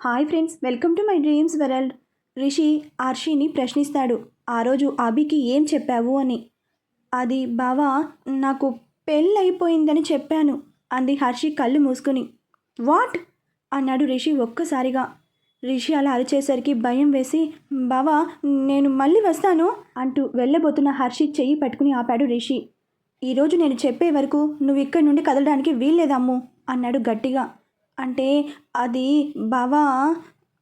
Hi friends welcome to my dreams world. Rishi ఆర్షిని ప్రశ్నిస్తాడు ఆ రోజు అభికి ఏం చెప్పావు? అని. అది బావా నాకు పెళ్ళైపోయిందని చెప్పాను అంది హర్షి కళ్ళు మూసుకుని. వాట్? అన్నాడు రిషి ఒక్కసారిగా. రిషి అలా అరిచేసరికి భయం వేసి బావా నేను మళ్ళీ వస్తాను అంటూ వెళ్ళబోతున్న హర్షి చెయ్యి పట్టుకుని ఆపాడు రిషి. ఈరోజు నేను చెప్పే వరకు నువ్వు ఇక్కడి నుండి కదలడానికి వీల్లేదమ్ము అన్నాడు గట్టిగా. అంటే అది బావా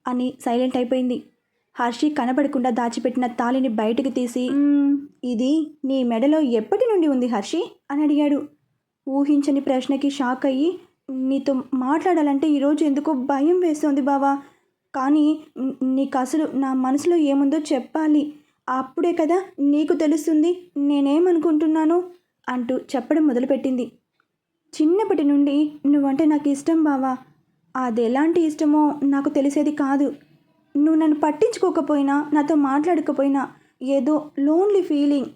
అని సైలెంట్ అయిపోయింది. హర్షి కనబడకుండా దాచిపెట్టిన తాళిని బయటికి తీసి "మ్మ్, ఇది నీ మెడలో ఎప్పటి నుండి ఉంది హర్షి? అని అడిగాడు. ఊహించని ప్రశ్నకి షాక్ అయ్యి నీతో మాట్లాడాలంటే ఈరోజు ఎందుకో భయం వేస్తోంది బావా. కానీ నీకు అసలు నా మనసులో ఏముందో చెప్పాలి. అప్పుడే కదా నీకు తెలుస్తుంది నేనేమనుకుంటున్నాను? అంటూ చెప్పడం మొదలుపెట్టింది. చిన్నప్పటి నుండి నువ్వంటే నాకు ఇష్టం బావా. అది ఎలాంటి ఇష్టమో నాకు తెలిసేది కాదు. నువ్వు నన్ను పట్టించుకోకపోయినా నాతో మాట్లాడకపోయినా ఏదో లోన్లీ ఫీలింగ్.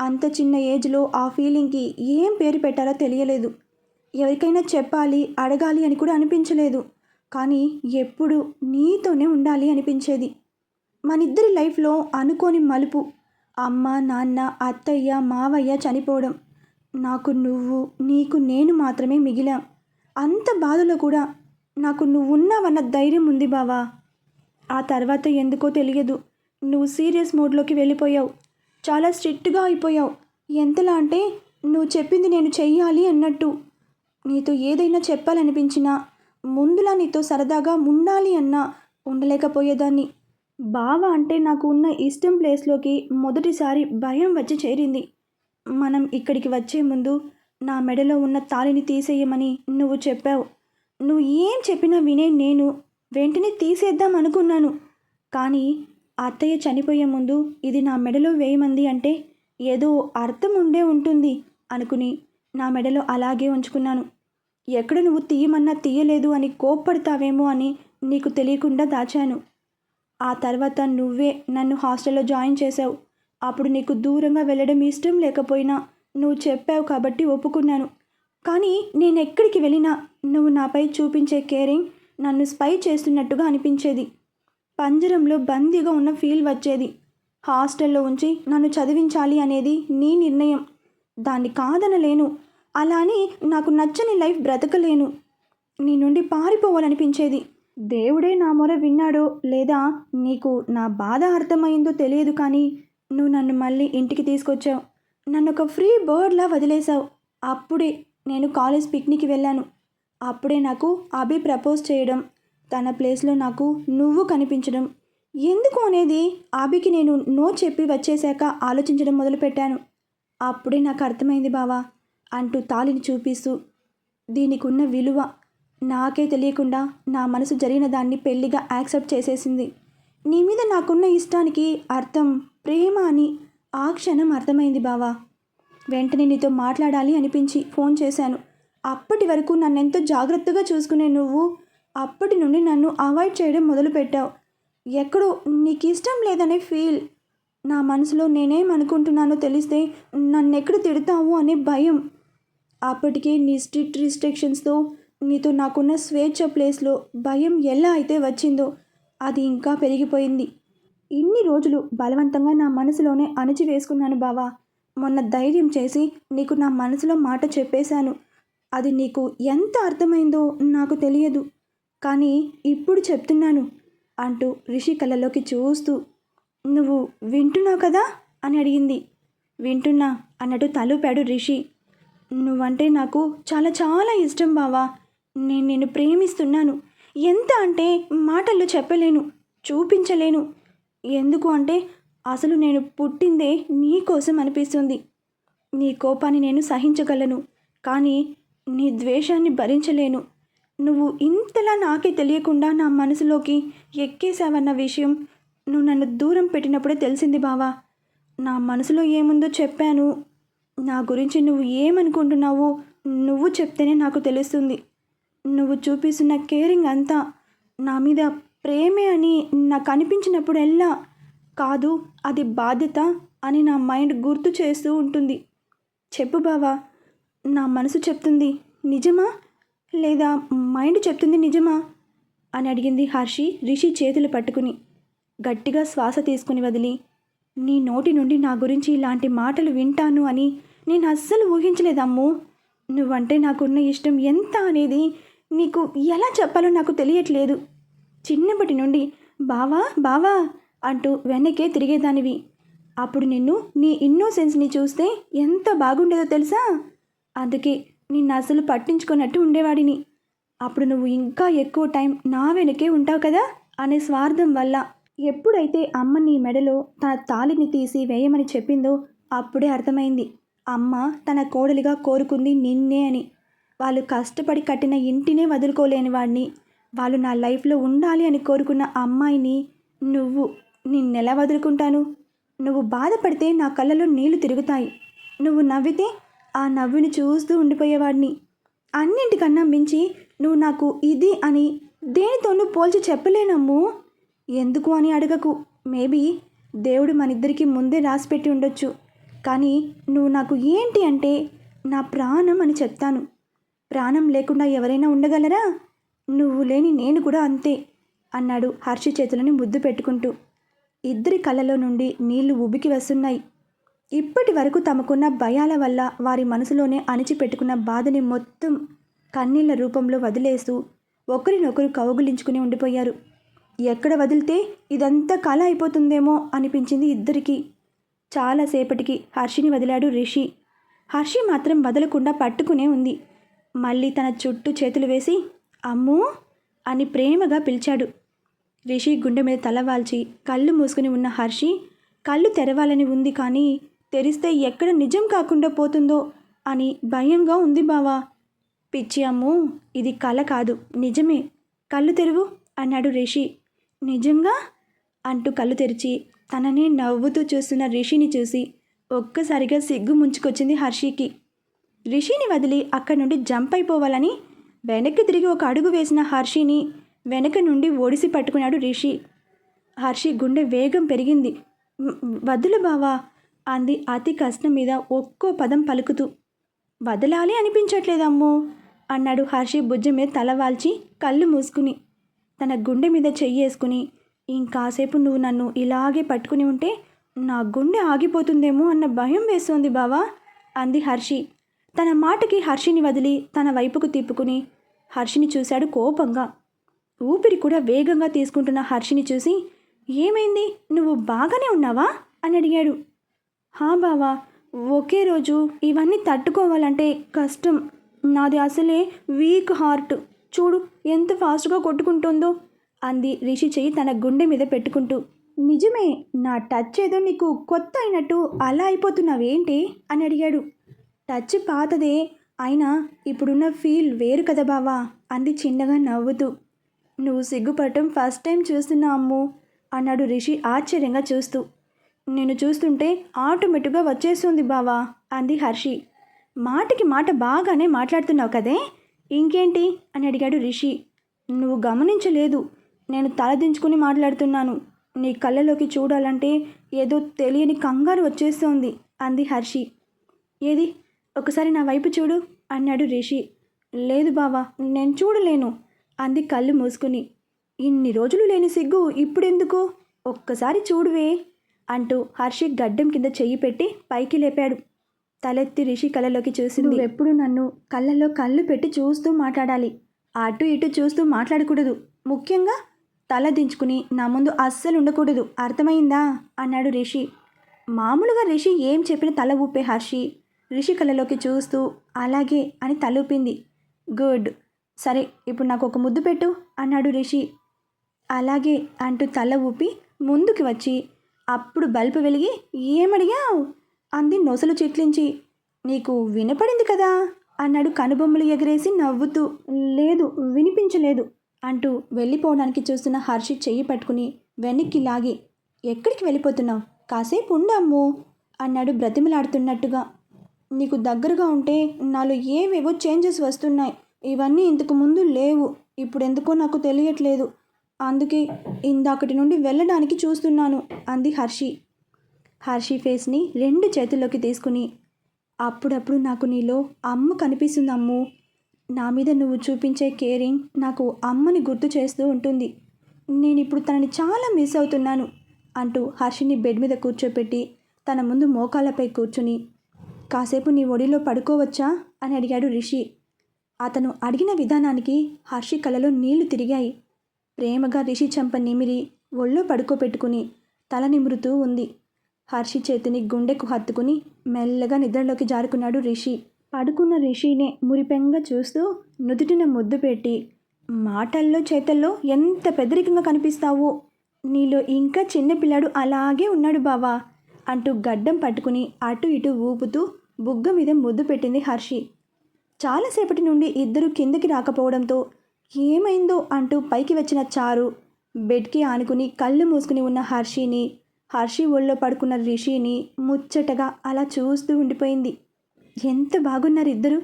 అంత చిన్న ఏజ్లో ఆ ఫీలింగ్కి ఏం పేరు పెట్టాలో తెలియలేదు. ఎవరికైనా చెప్పాలి అడగాలి అని కూడా అనిపించలేదు. కానీ ఎప్పుడు నీతోనే ఉండాలి అనిపించేది. మనిద్దరి లైఫ్లో అనుకోని మలుపు. అమ్మ నాన్న అత్తయ్య మావయ్య చనిపోవడం. నాకు నువ్వు నీకు నేను మాత్రమే మిగిలాం. అంత బాధలో కూడా నాకు నువ్వున్నావన్న ధైర్యం ఉంది బావా. ఆ తర్వాత ఎందుకో తెలియదు. నువ్వు సీరియస్ మోడ్లోకి వెళ్ళిపోయావు. చాలా స్ట్రిక్ట్గా అయిపోయావు. ఎంతలా అంటే నువ్వు చెప్పింది నేను చెయ్యాలి అన్నట్టు. నీతో ఏదైనా చెప్పాలనిపించినా ముందులా నీతో సరదాగా ఉండాలి అన్నా ఉండలేకపోయేదాన్ని. బావ అంటే నాకు ఉన్న ఇష్టం ప్లేస్లోకి మొదటిసారి భయం వచ్చి చేరింది. మనం ఇక్కడికి వచ్చే ముందు నా మెడలో ఉన్న తాళిని తీసేయమని నువ్వు చెప్పావు. నువ్వు ఏం చెప్పినా వినే నేను వెంటనే తీసేద్దాం అనుకున్నాను. కానీ అత్తయ్య చనిపోయే ముందు ఇది నా మెడలో వేయమంది అంటే ఏదో అర్థం ఉండే ఉంటుంది అనుకుని నా మెడలో అలాగే ఉంచుకున్నాను. ఎక్కడ నువ్వు తీయమన్నా తీయలేదు అని కోప్పడతావేమో అని నీకు తెలియకుండా దాచాను. ఆ తర్వాత నువ్వే నన్ను హాస్టల్లో జాయిన్ చేసావు అప్పుడు నీకు దూరంగా వెళ్ళడం ఇష్టం లేకపోయినా నువ్వు చెప్పావు కాబట్టి ఒప్పుకున్నాను. కానీ నేను ఎక్కడికి వెళ్ళినా నువ్వు నాపై చూపించే కేరింగ్ నన్ను స్పై చేస్తున్నట్టుగా అనిపించేది. పంజరంలో బందీగా ఉన్న ఫీల్ వచ్చేది. హాస్టల్లో ఉంచి నన్ను చదివించాలి అనేది నీ నిర్ణయం. దాన్ని కాదనలేను. అలా అని నాకు నచ్చని లైఫ్ బ్రతకలేను. నీ నుండి పారిపోవాలనిపించేది. దేవుడే నా మొర విన్నాడో లేదా నీకు నా బాధ అర్థమైందో తెలియదు కానీ నువ్వు నన్ను మళ్ళీ ఇంటికి తీసుకొచ్చావు. నన్ను ఒక ఫ్రీ బర్డ్లా వదిలేశావు. అప్పుడే నేను కాలేజ్ పిక్నిక్కి వెళ్ళాను. అప్పుడే నాకు అభి ప్రపోజ్ చేయడం తన ప్లేస్లో నాకు నువ్వు కనిపించడం. ఎందుకు అనేది అభికి నేను నో చెప్పి వచ్చేశాక ఆలోచించడం మొదలుపెట్టాను. అప్పుడే నాకు అర్థమైంది బావా అంటూ తాళిని చూపిస్తూ దీనికి ఉన్న విలువ నాకే తెలియకుండా నా మనసు జరిగిన దాన్ని పెళ్ళిగా యాక్సెప్ట్ చేసేసింది. నీ మీద నాకున్న ఇష్టానికి అర్థం ప్రేమ అని ఆ క్షణం అర్థమైంది బావా. వెంటనే నీతో మాట్లాడాలి అనిపించి ఫోన్ చేశాను. అప్పటి వరకు నన్ను ఎంతో జాగ్రత్తగా చూసుకునే నువ్వు అప్పటి నుండి నన్ను అవాయిడ్ చేయడం మొదలుపెట్టావు. ఎక్కడో నీకు ఇష్టం లేదనే ఫీల్ నా మనసులో నేనేం అనుకుంటున్నానో తెలిస్తే నన్ను ఎక్కడ తిడతావు అనే భయం. అప్పటికే నీ స్ట్రిక్ట్ రిస్ట్రిక్షన్స్తో నీతో నాకున్న స్వేచ్ఛ ప్లేస్లో భయం ఎలా అయితే వచ్చిందో అది ఇంకా పెరిగిపోయింది. ఇన్ని రోజులు బలవంతంగా నా మనసులోనే అణిచివేసుకున్నాను బావా. మొన్న ధైర్యం చేసి నీకు నా మనసులో మాట చెప్పేశాను. అది నీకు ఎంత అర్థమైందో నాకు తెలియదు. కానీ ఇప్పుడు చెప్తున్నాను అంటూ రిషి కళ్ళలోకి చూస్తూ. నువ్వు వింటున్నావు కదా? అని అడిగింది. వింటున్నా అన్నట్టు తలుపాడు రిషి. నువ్వంటే నాకు చాలా చాలా ఇష్టం బావా. నేను నిన్ను ప్రేమిస్తున్నాను. ఎంత అంటే మాటల్లో చెప్పలేను చూపించలేను. ఎందుకు అంటే అసలు నేను పుట్టిందే నీకోసం అనిపిస్తుంది. నీ కోపాన్ని నేను సహించగలను కానీ నీ ద్వేషాన్ని భరించలేను. నువ్వు ఇంతలా నాకే తెలియకుండా నా మనసులోకి ఎక్కేశావన్న విషయం నువ్వు నన్ను దూరం పెట్టినప్పుడే తెలిసింది బావా. నా మనసులో ఏముందో చెప్పాను. నా గురించి నువ్వు ఏమనుకుంటున్నావో నువ్వు చెప్తేనే నాకు తెలుస్తుంది. నువ్వు చూపిస్తున్న కేరింగ్ అంతా నా మీద ప్రేమే అని నాకు అనిపించినప్పుడల్లా కాదు అది బాధ్యత అని నా మైండ్ గుర్తు చేస్తూ ఉంటుంది. చెప్పు బావా నా మనసు చెప్తుంది నిజమా? లేదా మైండ్ చెప్తుంది నిజమా? అని అడిగింది హర్షి రిషి చేతులు పట్టుకుని. గట్టిగా శ్వాస తీసుకుని వదిలి నీ నోటి నుండి నా గురించి ఇలాంటి మాటలు వింటాను అని నేను అస్సలు ఊహించలేదమ్ము. నువ్వంటే నాకున్న ఇష్టం ఎంత అనేది నీకు ఎలా చెప్పాలో నాకు తెలియట్లేదు. చిన్నప్పటి నుండి బావా బావా అంటూ వెనకే తిరిగేదానివి. అప్పుడు నిన్ను నీ ఇన్నోసెన్స్ని చూస్తే ఎంత బాగుండేదో తెలుసా? అందుకే నిన్ను అసలు పట్టించుకున్నట్టు ఉండేవాడిని. అప్పుడు నువ్వు ఇంకా ఎక్కువ టైం నా వెనకే ఉంటావు కదా అనే స్వార్థం వల్ల ఎప్పుడైతే అమ్మ నీ మెడలో తన తాలిని తీసి వేయమని చెప్పిందో అప్పుడే అర్థమైంది. అమ్మ తన కోడలిగా కోరుకుంది నిన్నే అని. వాళ్ళు కష్టపడి కట్టిన ఇంటినే వదులుకోలేని వాడిని వాళ్ళు నా లైఫ్లో ఉండాలి అని కోరుకున్న అమ్మాయిని నువ్వు నిన్నెలా వదులుకుంటాను? నువ్వు బాధపడితే నా కళ్ళలో నీళ్ళు తిరుగుతాయి. నువ్వు నవ్వితే ఆ నవ్వుని చూస్తూ ఉండిపోయేవాడిని. అన్నింటికన్నా మించి నువ్వు నాకు ఇది అని దేనితోనూ పోల్చి చెప్పలేనమ్ము. ఎందుకు అని అడగకు. మేబీ దేవుడు మనిద్దరికి ముందే రాసిపెట్టి ఉండొచ్చు. కానీ నువ్వు నాకు ఏంటి అంటే నా ప్రాణం అని చెప్తాను. ప్రాణం లేకుండా ఎవరైనా ఉండగలరా? నువ్వు లేని నేను కూడా అంతే అన్నాడు హర్షి చేతులని ముద్దు పెట్టుకుంటూ. ఇద్దరి కళ్ళలో నుండి నీళ్ళు ఉబికి వస్తున్నాయి. ఇప్పటి వరకు తమకున్న భయాల వల్ల వారి మనసులోనే అణిచిపెట్టుకున్న బాధని మొత్తం కన్నీళ్ళ రూపంలో వదిలేస్తూ ఒకరినొకరు కౌగులించుకుని ఉండిపోయారు. ఎక్కడ వదిలితే ఇదంతా కళ అయిపోతుందేమో అనిపించింది ఇద్దరికీ. చాలాసేపటికి హర్షిని వదిలాడు రిషి. హర్షి మాత్రం వదలకుండా పట్టుకునే ఉంది. మళ్ళీ తన చుట్టూ చేతులు వేసి అమ్మూ అని ప్రేమగా పిలిచాడు. రిషి గుండె మీద తలవాల్చి కళ్ళు మూసుకుని ఉన్న హర్షి కళ్ళు తెరవాలని ఉంది కానీ తెరిస్తే ఎక్కడ నిజం కాకుండా పోతుందో అని భయంగా ఉంది బావా. పిచ్చి అమ్ము ఇది కళ కాదు నిజమే. కళ్ళు తెరువు అన్నాడు రిషి. నిజంగా? అంటూ కళ్ళు తెరిచి తనని నవ్వుతూ చూస్తున్న రిషిని చూసి ఒక్కసారిగా సిగ్గు ముంచుకొచ్చింది హర్షికి. రిషిని వదిలి అక్కడి నుండి జంప్ అయిపోవాలని వెనక్కి తిరిగి ఒక అడుగు వేసిన హర్షిని వెనక నుండి ఓడిసి పట్టుకున్నాడు రిషి. హర్షి గుండె వేగం పెరిగింది. వదులు బావా అంది అతి కష్టం మీద ఒక్కో పదం పలుకుతూ. వదలాలి అనిపించట్లేదమ్మో అన్నాడు హర్షి భుజం మీద తల వాల్చి కళ్ళు మూసుకుని. తన గుండె మీద చెయ్యేసుకుని ఇంకాసేపు నువ్వు నన్ను ఇలాగే పట్టుకుని ఉంటే నా గుండె ఆగిపోతుందేమో అన్న భయం వేస్తోంది బావా అంది హర్షి. తన మాటకి హర్షిని వదిలి తన వైపుకు తిప్పుకుని హర్షిని చూశాడు కోపంగా. ఊపిరి కూడా వేగంగా తీసుకుంటున్న హర్షిని చూసి ఏమైంది? నువ్వు బాగానే ఉన్నావా? అని అడిగాడు. హా బావా ఒకే రోజు ఇవన్నీ తట్టుకోవాలంటే కష్టం. నాది అసలే వీక్ హార్ట్. చూడు ఎంత ఫాస్ట్గా కొట్టుకుంటుందో అంది రిషి చెయ్యి తన గుండె మీద పెట్టుకుంటూ. నిజమే నా టచ్ ఏదో నీకు కొత్త అయినట్టు అలా అయిపోతున్నావేంటి? అని అడిగాడు. టచ్ పాతదే అయినా ఇప్పుడున్న ఫీల్ వేరు కదా బావా? అంది చిన్నగా నవ్వుతూ. నువ్వు సిగ్గుపడటం ఫస్ట్ టైం చూస్తున్నా అమ్ము అన్నాడు రిషి ఆశ్చర్యంగా చూస్తూ. నేను చూస్తుంటే ఆటోమేటిక్గా వచ్చేస్తుంది బావా అంది హర్షి. మాటకి మాట బాగానే మాట్లాడుతున్నావు కదే? ఇంకేంటి? అని అడిగాడు రిషి. నువ్వు గమనించలేదు. నేను తలదించుకుని మాట్లాడుతున్నాను. నీ కళ్ళలోకి చూడాలంటే ఏదో తెలియని కంగారు వచ్చేస్తోంది అంది హర్షి. ఏది? ఒకసారి నా వైపు చూడు. అన్నాడు రిషి. లేదు బావా నేను చూడలేను. అంది కళ్ళు మూసుకుని. ఇన్ని రోజులు లేని సిగ్గు ఇప్పుడెందుకు? ఒక్కసారి చూడువే అంటూ హర్షి గడ్డం కింద చెయ్యి పెట్టి పైకి లేపాడు. తలెత్తి రిషి కళ్ళలోకి చూసింది. ఎప్పుడు నన్ను కళ్ళల్లో కళ్ళు పెట్టి చూస్తూ మాట్లాడాలి? అటు ఇటు చూస్తూ మాట్లాడకూడదు. ముఖ్యంగా తల దించుకుని నా ముందు అస్సలు ఉండకూడదు. అర్థమైందా? అన్నాడు రిషి. మామూలుగా రిషి ఏం చెప్పిన తల ఊపే హర్షి. రిషి కళ్ళలోకి చూస్తూ అలాగే అని తలూపింది. గుడ్. సరే ఇప్పుడు నాకు ఒక ముద్దు పెట్టు అన్నాడు రిషి. అలాగే అంటూ తల ఊపి ముందుకు వచ్చి అప్పుడు బల్బు వెలిగి ఏమడిగావు? అంది నొసలు చిట్లించి. నీకు వినపడింది కదా? అన్నాడు కనుబొమ్మలు ఎగరేసి నవ్వుతూ. లేదు వినిపించలేదు అంటూ వెళ్ళిపోవడానికి చూస్తున్న హర్షి చెయ్యి పట్టుకుని వెనక్కి లాగి ఎక్కడికి వెళ్ళిపోతున్నావు? కాసేపు ఉండమ్ము అన్నాడు బ్రతిమలాడుతున్నట్టుగా. నీకు దగ్గరగా ఉంటే నాలో ఏవేవో చేంజెస్ వస్తున్నాయి. ఇవన్నీ ఇంతకు ముందు లేవు. ఇప్పుడు ఎందుకో నాకు తెలియట్లేదు. అందుకే ఇందాకటి నుండి వెళ్ళడానికి చూస్తున్నాను అంది హర్షి. హర్షి ఫేస్ని రెండు చేతుల్లోకి తీసుకుని అప్పుడప్పుడు నాకు నీలో అమ్మ కనిపిస్తుంది అమ్ము. నా మీద నువ్వు చూపించే కేరింగ్ నాకు అమ్మని గుర్తు చేస్తూ ఉంటుంది. నేను ఇప్పుడు తనని చాలా మిస్ అవుతున్నాను అంటూ హర్షిని బెడ్ మీద కూర్చోపెట్టి తన ముందు మోకాళ్ళపై కూర్చుని కాసేపు నీ ఒడిలో పడుకోవచ్చా? అని అడిగాడు రిషి. అతను అడిగిన విధానానికి హర్షి కలలో నీళ్ళు తిరిగాయి. ప్రేమగా రిషి చెంప నిమిరి ఒళ్ళో పడుకోపెట్టుకుని తల నిమురుతూ ఉంది. హర్షి చేతిని గుండెకు హత్తుకుని మెల్లగా నిద్రలోకి జారుకున్నాడు రిషి. పడుకున్న రిషినే మురిపెంగా చూస్తూ నుదుటిన ముద్దు పెట్టి మాటల్లో చేతల్లో ఎంత పెద్దరికంగా కనిపిస్తావో? నీలో ఇంకా చిన్నపిల్లాడు అలాగే ఉన్నాడు బావా అంటూ గడ్డం పట్టుకుని అటు ఇటు ఊపుతూ బుగ్గ మీద ముద్దు పెట్టింది హర్షి. చాలాసేపటి నుండి ఇద్దరు కిందకి రాకపోవడంతో ఏమైందో అంటూ పైకి వచ్చిన చారు బెడ్కి ఆనుకుని కళ్ళు మూసుకుని ఉన్న హర్షిని హర్షి ఒళ్ళో పడుకున్న రిషిని ముచ్చటగా అలా చూస్తూ ఉండిపోయింది. ఎంత బాగున్నారు ఇద్దరు?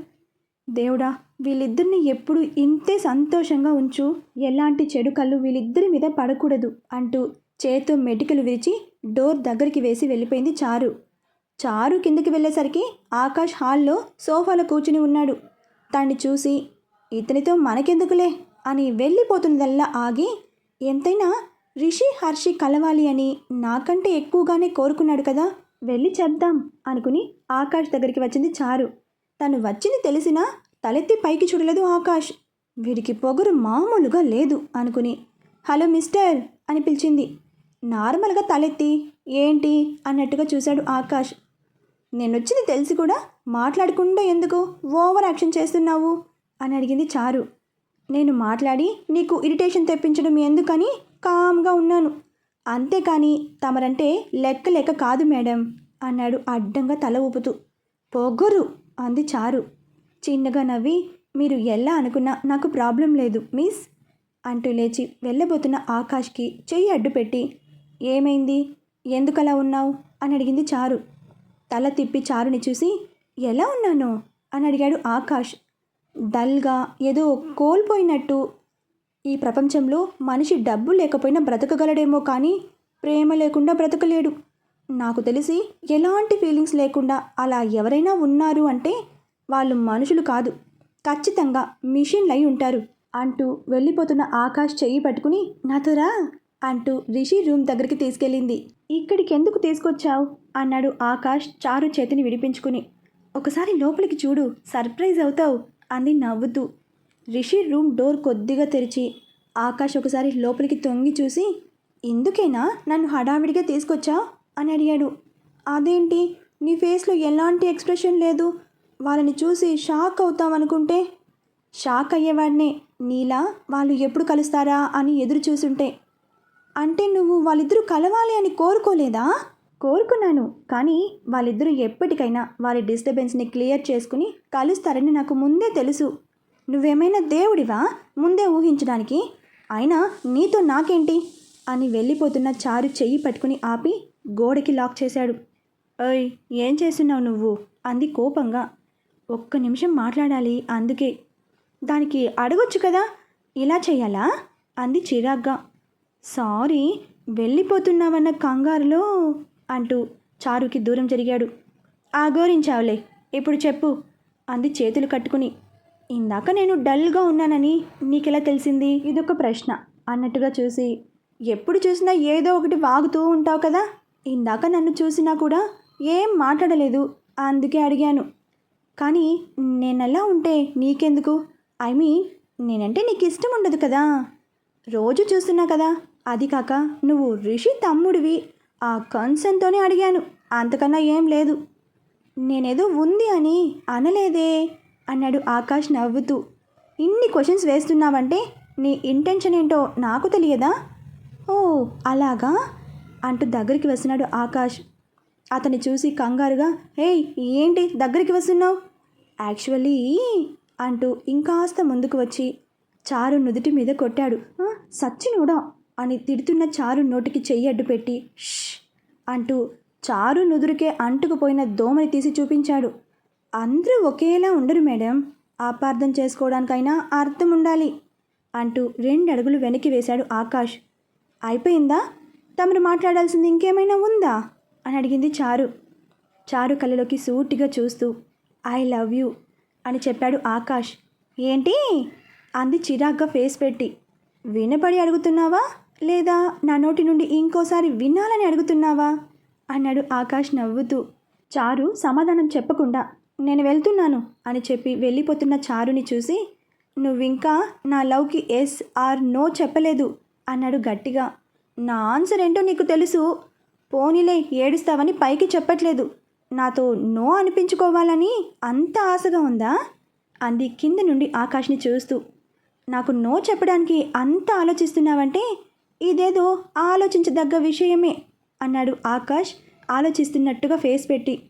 దేవుడా వీళ్ళిద్దరిని ఎప్పుడు ఇంతే సంతోషంగా ఉంచు. ఎలాంటి చెడు కళ్ళు వీళ్ళిద్దరి మీద పడకూడదు అంటూ చేతో మెటికలు విరిచి డోర్ దగ్గరికి వేసి వెళ్ళిపోయింది చారు. చారు కిందకి వెళ్ళేసరికి ఆకాష్ హాల్లో సోఫాలో కూర్చుని ఉన్నాడు. తన్ని చూసి ఇతనితో మనకెందుకులే? అని వెళ్ళిపోతున్నదల్లా ఆగి ఎంతైనా రిషి హర్షి కలవాలి అని నాకంటే ఎక్కువగానే కోరుకున్నాడు కదా వెళ్ళి చేద్దాం అనుకుని ఆకాష్ దగ్గరికి వచ్చింది చారు. తను వచ్చింది తెలిసినా తలెత్తి పైకి చూడలేదు ఆకాష్. వీడికి పొగరు మామూలుగా లేదు అనుకుని హలో మిస్టర్ అని పిలిచింది. నార్మల్గా తలెత్తి ఏంటి? అన్నట్టుగా చూశాడు ఆకాష్. నేనొచ్చింది తెలిసి కూడా మాట్లాడకుండా ఎందుకు ఓవర్ యాక్షన్ చేస్తున్నావు? అని అడిగింది చారు. నేను మాట్లాడి నీకు ఇరిటేషన్ తెప్పించడం ఎందుకని కామ్గా ఉన్నాను. అంతేకాని తమరంటే లెక్క లెక్క కాదు మేడం అన్నాడు అడ్డంగా తల ఊపుతూ. పొగరు అంది చారు. చిన్నగా నవ్వి మీరు ఎలా అనుకున్నా నాకు ప్రాబ్లం లేదు మిస్ అంటూ లేచి వెళ్ళబోతున్న ఆకాష్కి చెయ్యి అడ్డు పెట్టి ఏమైంది? ఎందుకలా ఉన్నావు? అని అడిగింది చారు. తల తిప్పి చారుని చూసి ఎలా ఉన్నాను? అని అడిగాడు ఆకాష్. డల్గా ఏదో కోల్పోయినట్టు. ఈ ప్రపంచంలో మనిషి డబ్బు లేకపోయినా బ్రతకగలడేమో కానీ ప్రేమ లేకుండా బ్రతకలేడు. నాకు తెలిసి ఎలాంటి ఫీలింగ్స్ లేకుండా అలా ఎవరైనా ఉన్నారు అంటే వాళ్ళు మనుషులు కాదు. ఖచ్చితంగా మిషన్లు అయి ఉంటారు అంటూ వెళ్ళిపోతున్న ఆకాష్ చెయ్యి పట్టుకుని నాతో రా. అంటూ రిషి రూమ్ దగ్గరికి తీసుకెళ్ళింది. ఇక్కడికి ఎందుకు తీసుకొచ్చావు? అన్నాడు ఆకాష్ చారు చేతిని విడిపించుకుని. ఒకసారి లోపలికి చూడు సర్ప్రైజ్ అవుతావు అంది నవ్వుతూ. రిషి రూమ్ డోర్ కొద్దిగా తెరిచి ఆకాష్ ఒకసారి లోపలికి తొంగి చూసి ఎందుకైనా? నన్ను హడావిడిగా తీసుకొచ్చావు? అని అడిగాడు. అదేంటి? నీ ఫేస్లో ఎలాంటి ఎక్స్ప్రెషన్ లేదు? వాళ్ళని చూసి షాక్ అవుతామనుకుంటే షాక్ అయ్యేవాడినే. నీలా? వాళ్ళు ఎప్పుడు కలుస్తారా? అని ఎదురు చూసుంటే అంటే నువ్వు వాళ్ళిద్దరూ కలవాలి అని కోరుకోలేదా? కోరుకున్నాను కానీ వాళ్ళిద్దరూ ఎప్పటికైనా వారి డిస్టర్బెన్స్ని క్లియర్ చేసుకుని కలుస్తారని నాకు ముందే తెలుసు. నువ్వేమైనా దేవుడివా? ముందే ఊహించడానికి. అయినా నీతో నాకేంటి? అని వెళ్ళిపోతున్న చారు చెయ్యి పట్టుకుని ఆపి గోడకి లాక్ చేశాడు. ఓయ్ ఏం చేస్తున్నావు నువ్వు? అంది కోపంగా. ఒక్క నిమిషం మాట్లాడాలి అందుకే. దానికి అడగొచ్చు కదా? ఇలా చేయాలా అంది చిరాగ్గా. సారీ వెళ్ళిపోతున్నావన్న కంగారులో అంటూ చారుకి దూరం జరిగాడు. ఆ ఇప్పుడు చెప్పు అంది చేతులు కట్టుకుని. ఇందాక నేను డల్గా ఉన్నానని నీకెలా తెలిసింది? ఇదొక ప్రశ్న అన్నట్టుగా చూసి. ఎప్పుడు చూసినా ఏదో ఒకటి వాగుతూ ఉంటావు కదా? ఇందాక నన్ను చూసినా కూడా ఏం మాట్లాడలేదు అందుకే అడిగాను. కానీ నేనెలా ఉంటే నీకెందుకు? ఐ మీన్ నేనంటే నీకు ఇష్టం ఉండదు కదా? రోజు చూస్తున్నా కదా అది కాక నువ్వు రిషి తమ్ముడివి. ఆ కన్సర్న్తోనే అడిగాను. అంతకన్నా ఏం లేదు. నేనేదో ఉంది అని అనలేదే అన్నాడు ఆకాష్ నవ్వుతూ. ఇన్ని క్వశ్చన్స్ వేస్తున్నావంటే నీ ఇంటెన్షన్ ఏంటో నాకు తెలియదా? ఓ అలాగా? అంటూ దగ్గరికి వస్తున్నాడు ఆకాష్. అతన్ని చూసి కంగారుగా ఏయ్ ఏంటి దగ్గరికి వస్తున్నావు? యాక్చువల్లీ అంటూ ఇంకాస్త ముందుకు వచ్చి చారు నుదుటి మీద కొట్టాడు. "ఆ, సచ్చినోడా? అని తిడుతున్న చారు నోటికి చెయ్యి అడ్డు పెట్టి ష్ అంటూ చారు నుదురుకే అంటుకుపోయిన దోమని తీసి చూపించాడు. అందరూ ఒకేలా ఉండరు మేడం. అపార్థం చేసుకోవడానికైనా అర్థం ఉండాలి అంటూ రెండు అడుగులు వెనక్కి వేశాడు ఆకాష్. అయిపోయిందా? తమరు మాట్లాడాల్సింది ఇంకేమైనా ఉందా? అని అడిగింది చారు. చారు కళ్ళలోకి సూటిగా చూస్తూ ఐ లవ్ యూ అని చెప్పాడు ఆకాష్. ఏంటి? అంది చిరాగ్గా ఫేస్ పెట్టి. వినపడి అడుగుతున్నావా? లేదా నా నోటి నుండి ఇంకోసారి వినాలని అడుగుతున్నావా? అన్నాడు ఆకాష్ నవ్వుతూ. చారు సమాధానం చెప్పకుండా నేను వెళ్తున్నాను అని చెప్పి వెళ్ళిపోతున్న చారుని చూసి నువ్వింకా నా లవ్కి ఎస్ ఆర్ నో చెప్పలేదు అన్నాడు గట్టిగా. నా ఆన్సర్ ఏంటో నీకు తెలుసు. పోనీలే ఏడుస్తావని పైకి చెప్పట్లేదు. నాతో నో అనిపించుకోవాలని అంత ఆశగా ఉందా? అంది కింద నుండి ఆకాష్ని చూస్తూ. నాకు నో చెప్పడానికి అంత ఆలోచిస్తున్నావంటే ఇదేదో ఆలోచించదగ్గ విషయమే అన్నాడు ఆకాష్ ఆలోచిస్తున్నట్టుగా ఫేస్ పెట్టి.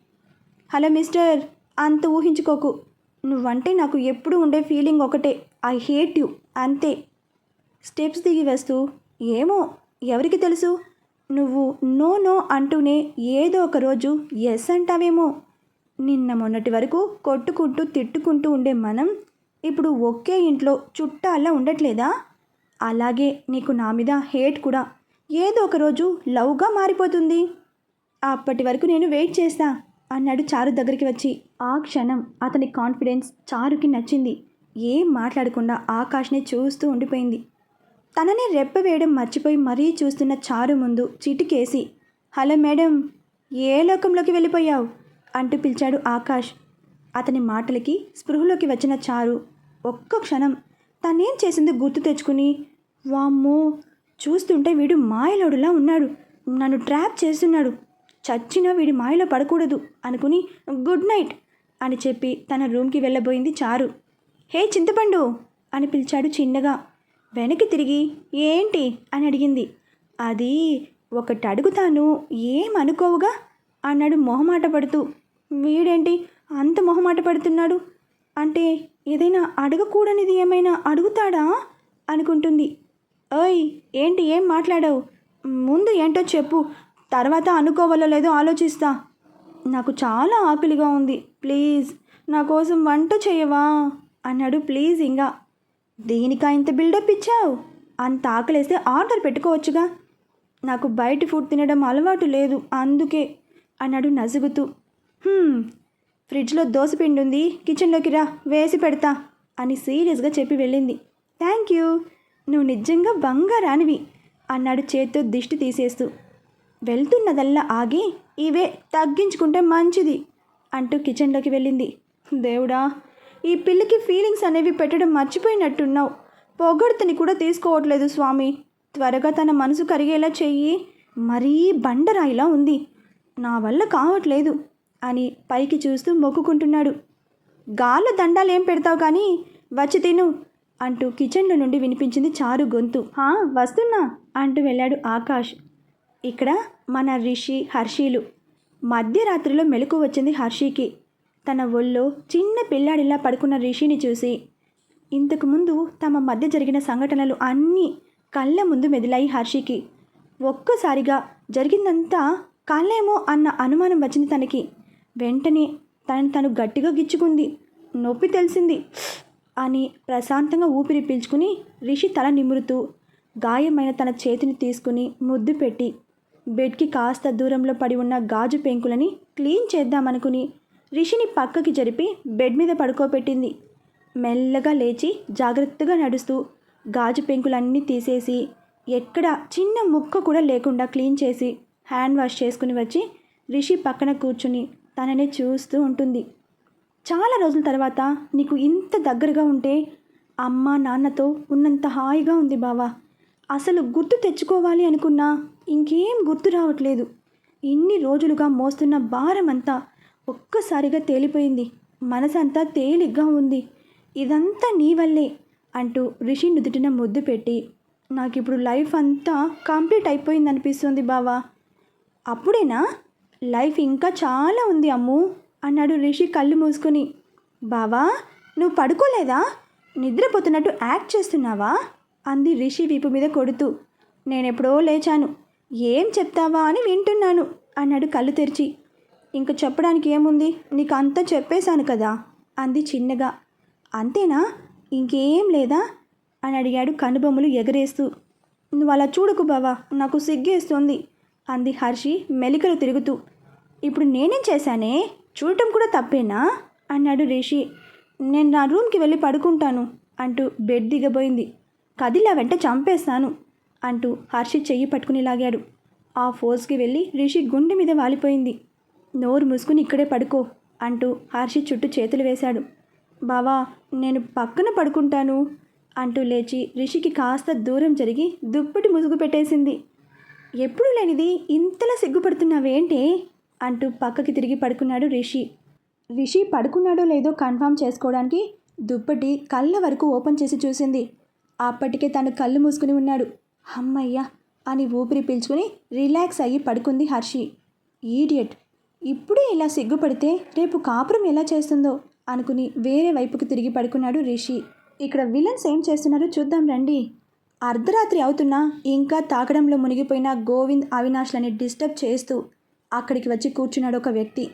హలో మిస్టర్ అంత ఊహించుకోకు. నువ్వంటే నాకు ఎప్పుడు ఉండే ఫీలింగ్ ఒకటే. ఐ హేట్ యు అంతే. స్టెప్స్ దిగి వస్తూ ఏమో ఎవరికి తెలుసు? నువ్వు నో నో అంటూనే ఏదో ఒక రోజు ఎస్ అంటావేమో. నిన్న మొన్నటి వరకు కొట్టుకుంటూ తిట్టుకుంటూ ఉండే మనం ఇప్పుడు ఒకే ఇంట్లో చుట్టాల్లా ఉండట్లేదా? అలాగే నీకు నా మీద హేట్ కూడా. ఏదో ఒక రోజు లవ్గా మారిపోతుంది. అప్పటి వరకు నేను వెయిట్ చేస్తా అన్నాడు చారు దగ్గరికి వచ్చి. ఆ క్షణం అతని కాన్ఫిడెన్స్ చారుకి నచ్చింది. ఏం మాట్లాడకుండా ఆకాష్ని చూస్తూ ఉండిపోయింది. తనని రెప్ప వేయడం మర్చిపోయి మరీ చూస్తున్న చారు ముందు చిటికేసి హలో మేడం ఏ లోకంలోకి వెళ్ళిపోయావు? అంటూ పిలిచాడు ఆకాష్. అతని మాటలకి స్పృహలోకి వచ్చిన చారు ఒక్క క్షణం తనేం చేసిందో గుర్తు తెచ్చుకుని వామ్మో చూస్తుంటే వీడు మాయలోడులా ఉన్నాడు. నన్ను ట్రాప్ చేస్తున్నాడు. చచ్చినా వీడి మాయలో పడకూడదు అనుకుని గుడ్ నైట్ అని చెప్పి తన రూమ్కి వెళ్ళబోయింది చారు. హే చింతపండు అని పిలిచాడు చిన్నగా. వెనక్కి తిరిగి ఏంటి అని అడిగింది. అది ఒకటి అడుగుతాను ఏమనుకోవుగా అన్నాడు మొహమాట పడుతూ. వీడేంటి అంత మొహమాట పడుతున్నాడు? అంటే ఏదైనా అడగకూడనిది ఏమైనా అడుగుతాడా? అనుకుంటుంది. ఓయ్ ఏంటి ఏం మాట్లాడావు? ముందు ఏంటో చెప్పు. తర్వాత అనుకోవాలో లేదో ఆలోచిస్తా. నాకు చాలా ఆకలిగా ఉంది. ప్లీజ్ నా కోసం వంట చేయవా? అన్నాడు ప్లీజ్ ఇంకా దీనికా ఇంత బిల్డప్ ఇచ్చావు? అంత ఆకలేస్తే ఆర్డర్ పెట్టుకోవచ్చుగా? నాకు బయట ఫుడ్ తినడం అలవాటు లేదు అందుకే అన్నాడు నసుగుతూ. ఫ్రిడ్జ్లో ఫ్రిడ్జ్లో దోశపిండి ఉంది కిచెన్లోకి రా వేసి పెడతా అని సీరియస్గా చెప్పి వెళ్ళింది. Thank you. నువ్వు నిజంగా బంగారానివి అన్నాడు చేత్తో దిష్టి తీసేస్తూ. వెళ్తున్నదల్లా ఆగి ఇవే తగ్గించుకుంటే మంచిది అంటూ కిచెన్లోకి వెళ్ళింది. దేవుడా ఈ పిల్లకి ఫీలింగ్స్ అనేవి పెట్టడం మర్చిపోయినట్టున్నావు. పొగడ్తని కూడా తీసుకోవట్లేదు స్వామి. త్వరగా తన మనసు కరిగేలా చెయ్యి. మరీ బండరాయిలా ఉంది. నా వల్ల కావట్లేదు అని పైకి చూస్తూ మొక్కుకుంటున్నాడు. గాల్లో దండాలేం పెడతావు కానీ వచ్చి తిను. అంటూ కిచెన్లో నుండి వినిపించింది చారు గొంతు. "హా, వస్తున్నా అంటూ వెళ్ళాడు ఆకాష్. ఇక్కడ మన రిషి హర్షీలు. మధ్యరాత్రిలో మెలకు వచ్చింది హర్షికి. తన ఒళ్ళో చిన్న పిల్లాడిలా పడుకున్న రిషిని చూసి ఇంతకుముందు తమ మధ్య జరిగిన సంఘటనలు అన్నీ కళ్ళ ముందు మెదిలాయి హర్షికి. ఒక్కసారిగా జరిగిందంతా కళ్ళేమో అన్న అనుమానం వచ్చింది తనకి. వెంటనే తను తను గట్టిగా గిచ్చుకుంది. నొప్పి తెలిసింది. అని ప్రశాంతంగా ఊపిరి పీల్చుకుని రిషి తల నిమురుతూ గాయమైన తన చేతిని తీసుకుని ముద్దు పెట్టి బెడ్కి కాస్త దూరంలో పడి ఉన్న గాజు పెంకులని క్లీన్ చేద్దామనుకుని రిషిని పక్కకి జరిపి బెడ్ మీద పడుకోబెట్టింది. మెల్లగా లేచి జాగ్రత్తగా నడుస్తూ గాజు పెంకులన్నీ తీసేసి ఎక్కడ చిన్న ముక్క కూడా లేకుండా క్లీన్ చేసి హ్యాండ్ వాష్ చేసుకుని వచ్చి రిషి పక్కన కూర్చుని తనని చూస్తూ ఉంటుంది. చాలా రోజుల తర్వాత నీకు ఇంత దగ్గరగా ఉంటే అమ్మ నాన్నతో ఉన్నంత హాయిగా ఉంది బావా. అసలు గుర్తు తెచ్చుకోవాలి అనుకున్నా ఇంకేం గుర్తు రావట్లేదు. ఇన్ని రోజులుగా మోస్తున్న భారం అంతా ఒక్కసారిగా తేలిపోయింది. మనసంతా తేలిగ్గా ఉంది. ఇదంతా నీ వల్లే అంటూ రిషి నుదుటిన ముద్దు పెట్టి నాకు ఇప్పుడు లైఫ్ అంతా కంప్లీట్ అయిపోయింది అనిపిస్తుంది బావా. అప్పుడేనా? లైఫ్ ఇంకా చాలా ఉంది అమ్ము. అన్నాడు రిషి కళ్ళు మూసుకొని. బావా నువ్వు పడుకోలేదా? నిద్రపోతున్నట్టు యాక్ట్ చేస్తున్నావా? అంది రిషి వీపు మీద కొడుతూ. నేనెప్పుడో లేచాను. ఏం చెప్తావా అని వింటున్నాను అన్నాడు కళ్ళు తెరిచి. ఇంక చెప్పడానికి ఏముంది? నీకు అంతా చెప్పేశాను కదా అంది చిన్నగా. అంతేనా? ఇంకేం లేదా? అని అడిగాడు కనుబొమ్మలు ఎగరేస్తూ. నువ్వు అలా చూడకు బావా నాకు సిగ్గేస్తుంది అంది హర్షి మెలికలు తిరుగుతూ. ఇప్పుడు నేనేం చేశానే? చూడటం కూడా తప్పేనా? అన్నాడు రిషి. నేను నా రూమ్కి వెళ్ళి పడుకుంటాను అంటూ బెడ్ దిగబోయింది. కదిలా వెంట చంపేస్తాను అంటూ హర్షి చెయ్యి పట్టుకుని లాగాడు. ఆ ఫోర్స్కి వెళ్ళి రిషి గుండె మీద వాలిపోయింది. నోరు మూసుకుని ఇక్కడే పడుకో అంటూ హర్షి చుట్టూ చేతులు వేశాడు. బావా నేను పక్కన పడుకుంటాను అంటూ లేచి రిషికి కాస్త దూరం జరిగి దుప్పటి ముసుగు పెట్టేసింది. ఎప్పుడు లేనిది ఇంతలా సిగ్గుపడుతున్నావేంటే? అంటూ పక్కకి తిరిగి పడుకున్నాడు రిషి. రిషి పడుకున్నాడో లేదో కన్ఫామ్ చేసుకోవడానికి దుప్పటి కళ్ళ వరకు ఓపెన్ చేసి చూసింది. అప్పటికే తను కళ్ళు మూసుకుని ఉన్నాడు. అమ్మయ్యా! అని ఊపిరి పీల్చుకుని రిలాక్స్ అయ్యి పడుకుంది హర్షి. ఈడియట్! ఇప్పుడే ఇలా సిగ్గుపడితే రేపు కాపురం ఎలా చేస్తుందో అనుకుని వేరే వైపుకి తిరిగి పడుకున్నాడు రిషి. ఇక్కడ విలన్స్ ఏం చేస్తున్నారో చూద్దాం రండి. అర్ధరాత్రి అవుతున్నా ఇంకా తాకడంలో మునిగిపోయిన గోవింద్ అవినాష్లని డిస్టర్బ్ చేస్తూ అక్కడికి వచ్చి కూర్చున్నాడు ఒక వ్యక్తి.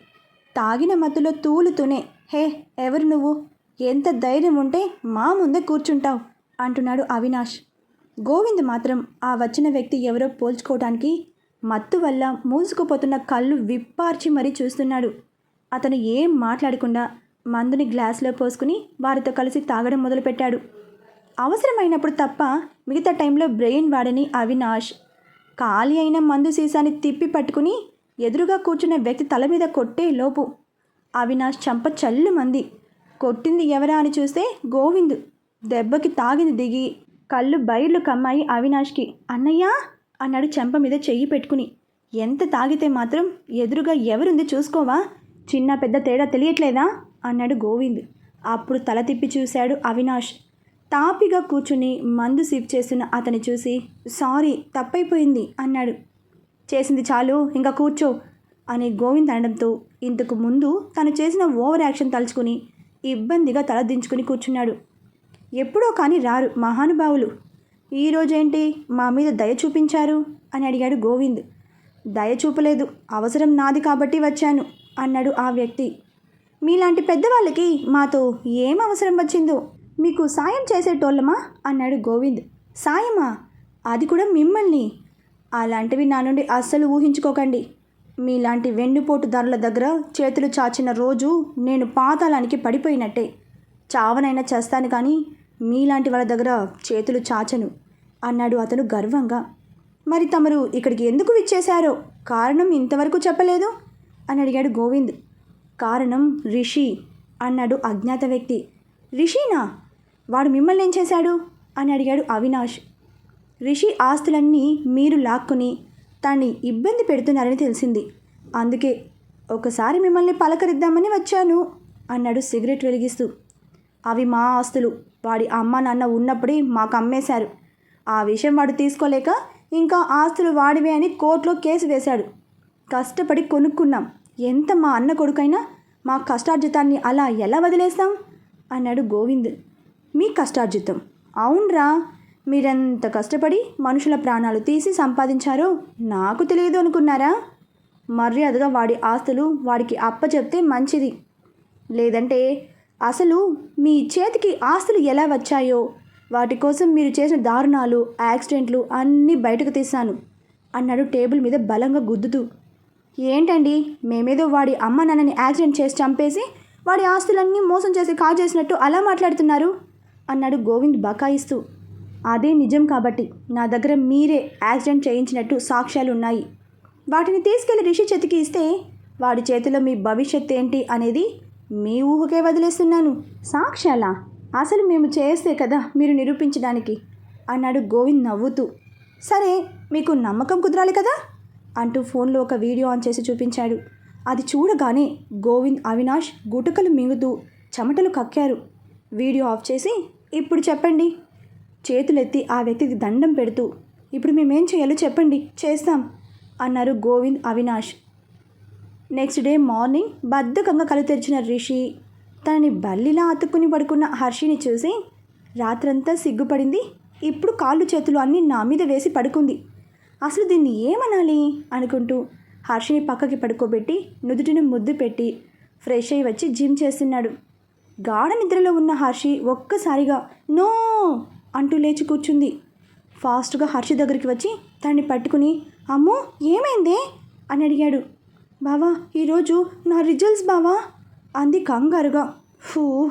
తాగిన మత్తులో తూలుతూనే హే ఎవరు నువ్వు? ఎంత ధైర్యం ఉంటే మా ముందే కూర్చుంటావు అంటున్నాడు అవినాష్. గోవింద్ మాత్రం ఆ వచ్చిన వ్యక్తి ఎవరో పోల్చుకోవటానికి మత్తు వల్ల మూసుకుపోతున్న కళ్ళు విప్పార్చి మరీ చూస్తున్నాడు. అతను ఏం మాట్లాడకుండా మందుని గ్లాస్లో పోసుకుని వారితో కలిసి తాగడం మొదలుపెట్టాడు. అవసరమైనప్పుడు తప్ప మిగతా టైంలో బ్రెయిన్ వాడని అవినాష్. ఖాళీ అయిన మందు సీసాని తిప్పి పట్టుకుని ఎదురుగా కూర్చున్న వ్యక్తి తల మీద కొట్టే లోపు అవినాష్ చంప చల్లు మంది కొట్టింది ఎవరా అని చూస్తే గోవింద్. దెబ్బకి తాగింది దిగి కళ్ళు బయర్లు కమ్మాయి అవినాష్కి. అన్నయ్యా! అన్నాడు చెంప మీద చెయ్యి పెట్టుకుని. ఎంత తాగితే మాత్రం ఎదురుగా ఎవరుంది చూసుకోవా? చిన్న పెద్ద తేడా తెలియట్లేదా? అన్నాడు గోవింద్. అప్పుడు తల తిప్పి చూశాడు అవినాష్. తాపిగా కూర్చుని మందు సిప్ చేస్తున్న అతని చూసి సారీ తప్పైపోయింది అన్నాడు. చేసింది చాలు ఇంకా కూర్చో అని గోవింద్ అనడంతో ఇంతకు ముందు తను చేసిన ఓవర్ యాక్షన్ తలుచుకుని ఇబ్బందిగా తలదించుకుని కూర్చున్నాడు. ఎప్పుడో కానీ రారు మహానుభావులు. ఈరోజేంటి మా మీద దయ చూపించారు? అని అడిగాడు గోవింద్. దయ చూపలేదు అవసరం నాది కాబట్టి వచ్చాను అన్నాడు ఆ వ్యక్తి. మీలాంటి పెద్దవాళ్ళకి మాతో ఏం అవసరం వచ్చిందో? మీకు సాయం చేసేటోళ్ళమా? అన్నాడు గోవింద్. సాయమా? అది కూడా మిమ్మల్ని అలాంటివి నా నుండి అస్సలు ఊహించుకోకండి. మీలాంటి ధరల దగ్గర చేతులు చాచిన రోజు నేను పాతాళానికి పడిపోయినట్టే. చావనైనా చేస్తాను కానీ మీలాంటి వాళ్ళ దగ్గర చేతులు చాచను అన్నాడు అతను గర్వంగా. మరి తమరు ఇక్కడికి ఎందుకు విచ్చేశారో? కారణం ఇంతవరకు చెప్పలేదు? అని అడిగాడు గోవింద్. కారణం రిషి అన్నాడు అజ్ఞాత వ్యక్తి. రిషినా? వాడు మిమ్మల్ని ఏం చేశాడు? అని అడిగాడు అవినాష్. రిషి ఆస్తులన్నీ మీరు లాక్కుని తన్ని ఇబ్బంది పెడుతున్నారని తెలిసింది. అందుకే ఒకసారి మిమ్మల్ని పలకరిద్దామని వచ్చాను అన్నాడు సిగరెట్ వెలిగిస్తూ. అవి మా ఆస్తులు. వాడి అమ్మ నాన్న ఉన్నప్పుడే మాకు అమ్మేశారు. ఆ విషయం వాడు తీసుకోలేక ఇంకా ఆస్తులు వాడివే అని కోర్టులో కేసు వేశాడు. కష్టపడి కొనుక్కున్నాం. ఎంత మా అన్న కొడుకైనా మా కష్టార్జితాన్ని అలా ఎలా వదిలేస్తాం? అన్నాడు గోవింద్. మీ కష్టార్జితం. అవునరా. మీరెంత కష్టపడి మనుషుల ప్రాణాలు తీసి సంపాదించారో నాకు తెలియదు అనుకున్నారా? మర్యాదగా వాడి ఆస్తులు వాడికి అప్పచెప్తే మంచిది. లేదంటే అసలు మీ చేతికి ఆస్తులు ఎలా వచ్చాయో వాటి కోసం మీరు చేసిన దారుణాలు యాక్సిడెంట్లు అన్నీ బయటకు తీశాను అన్నాడు టేబుల్ మీద బలంగా గుద్దుతూ. ఏంటండి? మేమేదో వాడి అమ్మ నాన్నని యాక్సిడెంట్ చేసి చంపేసి వాడి ఆస్తులన్నీ మోసం చేసి కాజేసినట్టు అలా మాట్లాడుతున్నారు అన్నాడు గోవింద్ బకాయిస్తూ. అదే నిజం కాబట్టి నా దగ్గర మీరే యాక్సిడెంట్ చేయించినట్టు సాక్ష్యాలు ఉన్నాయి. వాటిని తీసుకెళ్ళి రిషి చేతికి ఇస్తే వాడి చేతిలో మీ భవిష్యత్ ఏంటి అనేది మీ ఊహకే వదిలేస్తున్నాను. సాక్ష్యాలా? అసలు మేము చేస్తే కదా మీరు నిరూపించడానికి? అన్నాడు గోవింద్ నవ్వుతూ. సరే మీకు నమ్మకం కుదరాలి కదా? అంటూ ఫోన్లో ఒక వీడియో ఆన్ చేసి చూపించాడు. అది చూడగానే గోవింద్ అవినాష్ గుటకలు మింగుతూ చెమటలు కక్కారు. వీడియో ఆఫ్ చేసి ఇప్పుడు చెప్పండి చేతులెత్తి ఆ వ్యక్తికి దండం పెడుతూ ఇప్పుడు మేమేం చేయాలో చెప్పండి చేస్తాం అన్నారు Govind Avinash. Next day morning బద్ధకంగా కళ్ళు తెరిచిన రిషి తనని బల్లిలా అతుక్కుని పడుకున్న హర్షిని చూసి రాత్రంతా సిగ్గుపడింది ఇప్పుడు కాళ్ళు చేతులు అన్నీ నా మీద వేసి పడుకుంది. అసలు దీన్ని ఏమనాలి? అనుకుంటూ హర్షిని పక్కకి పడుకోబెట్టి నుదుటిని ముద్దు పెట్టి ఫ్రెష్ అయ్యి వచ్చి జిమ్ చేస్తున్నాడు. గాఢ నిద్రలో ఉన్న హర్షి ఒక్కసారిగా నో! అంటూ లేచి కూర్చుంది. ఫాస్ట్గా హర్ష దగ్గరికి వచ్చి తన్ని పట్టుకుని అమ్మో ఏమైందే? అని అడిగాడు. బావా ఈరోజు నా రిజల్ట్స్ బావా? అంది కంగారుగా. ఫూ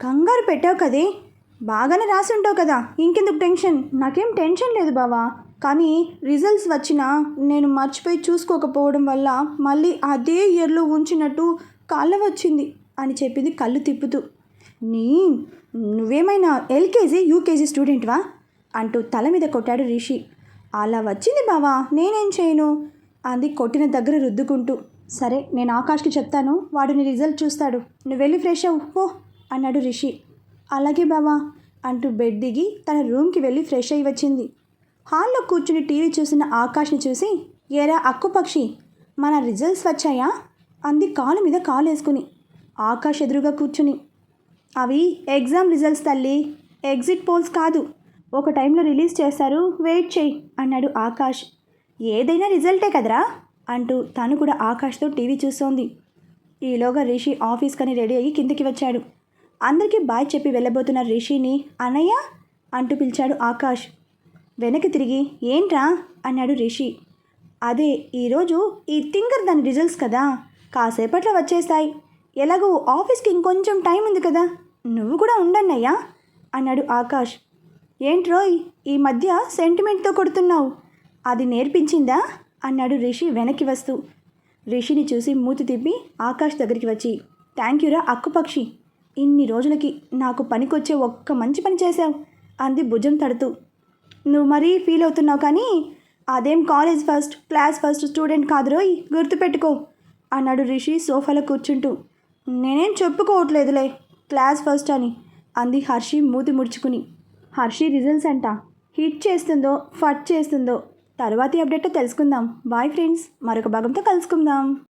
కంగారు పెట్టావు కదే. బాగానే రాసి ఉంటావు కదా. ఇంకెందుకు టెన్షన్? నాకేం టెన్షన్ లేదు బావా. కానీ రిజల్ట్స్ వచ్చినా నేను మర్చిపోయి చూసుకోకపోవడం వల్ల మళ్ళీ అదే ఇయర్లో ఉంచినట్టు కళ్ళ వచ్చింది అని చెప్పింది కళ్ళు తిప్పుతూ. నీ నువ్వేమైనా ఎల్కేజీ యూకేజీ స్టూడెంట్వా? అంటూ తల మీద కొట్టాడు రిషి. అలా వచ్చింది బావా నేనేం చేయను? అంది కొట్టిన దగ్గర రుద్దుకుంటూ. సరే నేను ఆకాష్కి చెప్తాను వాడు నీ రిజల్ట్ చూస్తాడు. నువ్వు వెళ్ళి ఫ్రెష్ అవ్వు పో అన్నాడు రిషి. అలాగే బావా అంటూ బెడ్ దిగి తన రూమ్కి వెళ్ళి ఫ్రెష్ అయి వచ్చింది. హాల్లో కూర్చుని టీవీ చూసిన ఆకాష్ని చూసి ఏరా అక్కుపక్షి మన రిజల్ట్స్ వచ్చాయా? అంది కాలు మీద కాలు వేసుకుని ఆకాష్ ఎదురుగా కూర్చుని అవి ఎగ్జామ్ రిజల్ట్స్ తల్లి. ఎగ్జిట్ పోల్స్ కాదు. ఒక టైంలో రిలీజ్ చేస్తారు. వెయిట్ చేయి అన్నాడు ఆకాష్. ఏదైనా రిజల్టే కదరా? అంటూ తను కూడా ఆకాష్తో టీవీ చూస్తోంది. ఈలోగా రిషి ఆఫీస్ కని రెడీ అయ్యి కిందికి వచ్చాడు. అందరికీ బాయ్ చెప్పి వెళ్ళబోతున్న రిషిని అన్నయ్య! అంటూ పిలిచాడు ఆకాష్. వెనక్కి తిరిగి ఏంట్రా? అన్నాడు రిషి. అదే ఈరోజు ఈ థింకర్ దాని రిజల్ట్స్ కదా. కాసేపట్లో వచ్చేస్తాయి. ఎలాగో ఆఫీస్కి ఇంకొంచెం టైం ఉంది కదా. నువ్వు కూడా ఉండన్నయ్యా? అన్నాడు ఆకాష్. ఏంట్రోయ్ ఈ మధ్య సెంటిమెంట్తో కొడుతున్నావు. అది నేర్పించిందా? అన్నాడు రిషి వెనక్కి వస్తూ. రిషిని చూసి మూతి తిప్పి ఆకాష్ దగ్గరికి వచ్చి థ్యాంక్ యూరా అక్కుపక్షి ఇన్ని రోజులకి నాకు పనికొచ్చే ఒక్క మంచి పని చేశావు అంది భుజం తడుతూ. నువ్వు మరీ ఫీల్ అవుతున్నావు కానీ అదేం college first class first student కాదురోయ్ గుర్తుపెట్టుకో అన్నాడు రిషి సోఫాలో కూర్చుంటూ. నేనేం చెప్పుకోవట్లేదులే. క్లాస్ ఫస్ట్ అని. అంది హర్షి మూతి ముడుచుకుని. హర్షి రిజల్ట్స్ అంట. హిట్ చేస్తుందో ఫట్ చేస్తుందో. తర్వాతి అప్డేట్ తెలుసుకుందాం. Bye friends. మరొక భాగంతో కలుసుకుందాం.